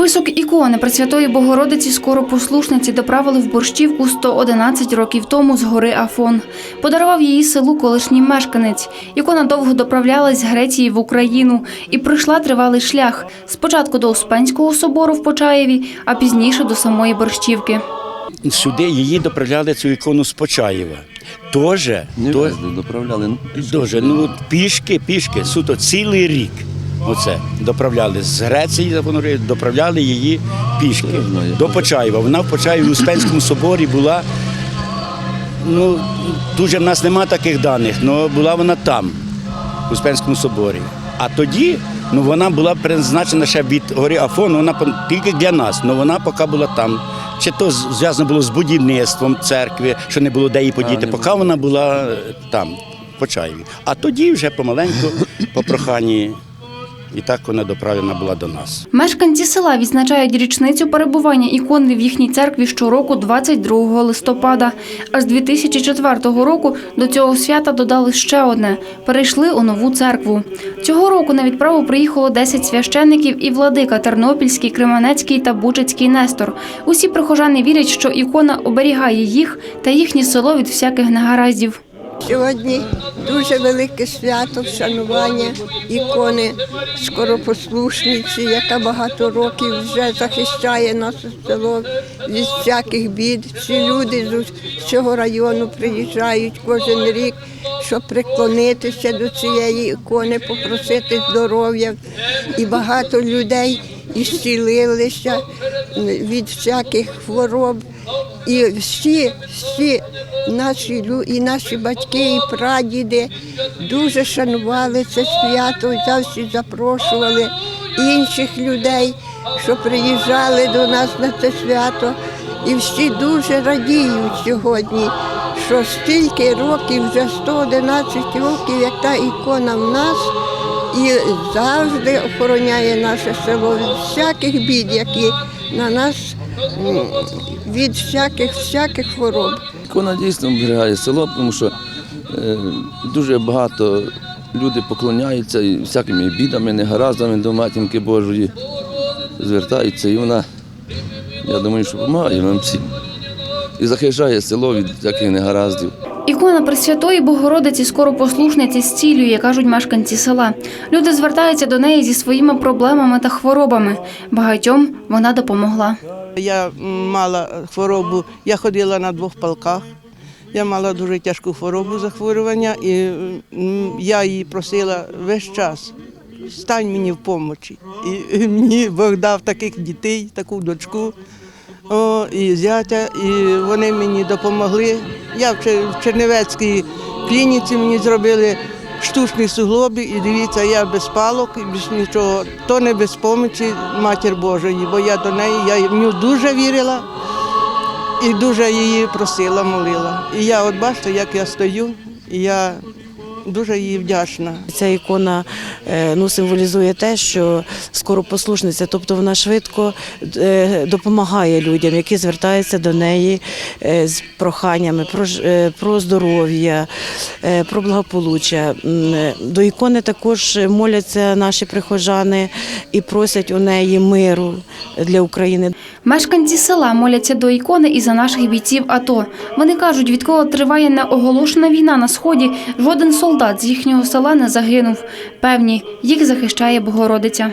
Список ікони Пресвятої Богородиці скоропослушниці доправили в Борщівку 111 років тому з гори Афон. Подарував її селу колишній мешканець. Ікона довго доправлялась з Греції в Україну і пройшла тривалий шлях. Спочатку до Успенського собору в Почаєві, а пізніше до самої Борщівки. Сюди її доправляли цю ікону з Почаєва. Тоже, Не то, везли, доправляли. ну, дуже, ну пішки, пішки, суто цілий рік. Оце доправляли з Греції, запонурили, доправляли її пішки до Почаєва. Вона в Почаєві в Успенському соборі була. Ну, дуже в нас нема таких даних, але була вона там, в Успенському соборі. А тоді ну, вона була призначена ще від гори Афон, вона тільки для нас, але вона поки була там. Чи то зв'язано було з будівництвом церкви, що не було де її подіти, поки вона була е, там, в Почаєві. А тоді вже помаленьку, по проханні, і так вона доправлена була до нас. Мешканці села відзначають річницю перебування ікони в їхній церкві щороку 22 листопада. А з 2004 року до цього свята додали ще одне – перейшли у нову церкву. Цього року на відправу приїхало 10 священників і владика Тернопільський, Кременецький та Бучицький Нестор. Усі прихожани вірять, що ікона оберігає їх та їхнє село від всяких негараздів. Сьогодні дуже велике свято вшанування ікони скоропослушниці, яка багато років вже захищає наше село від всяких бід. Всі люди з цього району приїжджають кожен рік, щоб приклонитися до цієї ікони, попросити здоров'я. І багато людей ісцілилися від всяких хвороб. І всі, всі наші лю- і наші батьки, і прадіди дуже шанували це свято, і завжди запрошували інших людей, що приїжджали до нас на це свято. І всі дуже радіють сьогодні, що стільки років, вже 111 років, як та ікона в нас, і завжди охороняє наше село від всяких бід, які на нас від всяких всяких хвороб. Ікона дійсно оберігає село, тому що е, дуже багато люди поклоняються всякими бідами, негараздами до матінки Божої звертаються, і вона, я думаю, що допомагає нам всім. І захищає село від всяких негараздів. Ікона Пресвятої Богородиці скоропослушниці зцілює, кажуть мешканці села. Люди звертаються до неї зі своїми проблемами та хворобами. Багатьом вона допомогла. Я мала хворобу, я ходила на двох палках. Я мала дуже тяжку хворобу захворювання, і я її просила весь час. Стань мені в помочі. І мені Бог дав таких дітей, таку дочку о, і зятя, і вони мені допомогли. Я в Чер- в Чернівецькій клініці мені зробили штучні суглоби, і дивіться, я без палок і без нічого. То не без помочі Матір Божої, бо я до неї я в дуже вірила і дуже її просила, молила. І я от бачите, як я стою, і я дуже їй вдячна. Ця ікона е, ну, символізує те, що скоропослушниця, тобто вона швидко е, допомагає людям, які звертаються до неї е, з проханнями про, про здоров'я, про благополуччя. До ікони також моляться наші прихожани і просять у неї миру для України. Мешканці села моляться до ікони і за наших бійців АТО. Вони кажуть, відколи триває неоголошена війна на сході, жоден солдат з їхнього села не загинув. Певні, їх захищає Богородиця.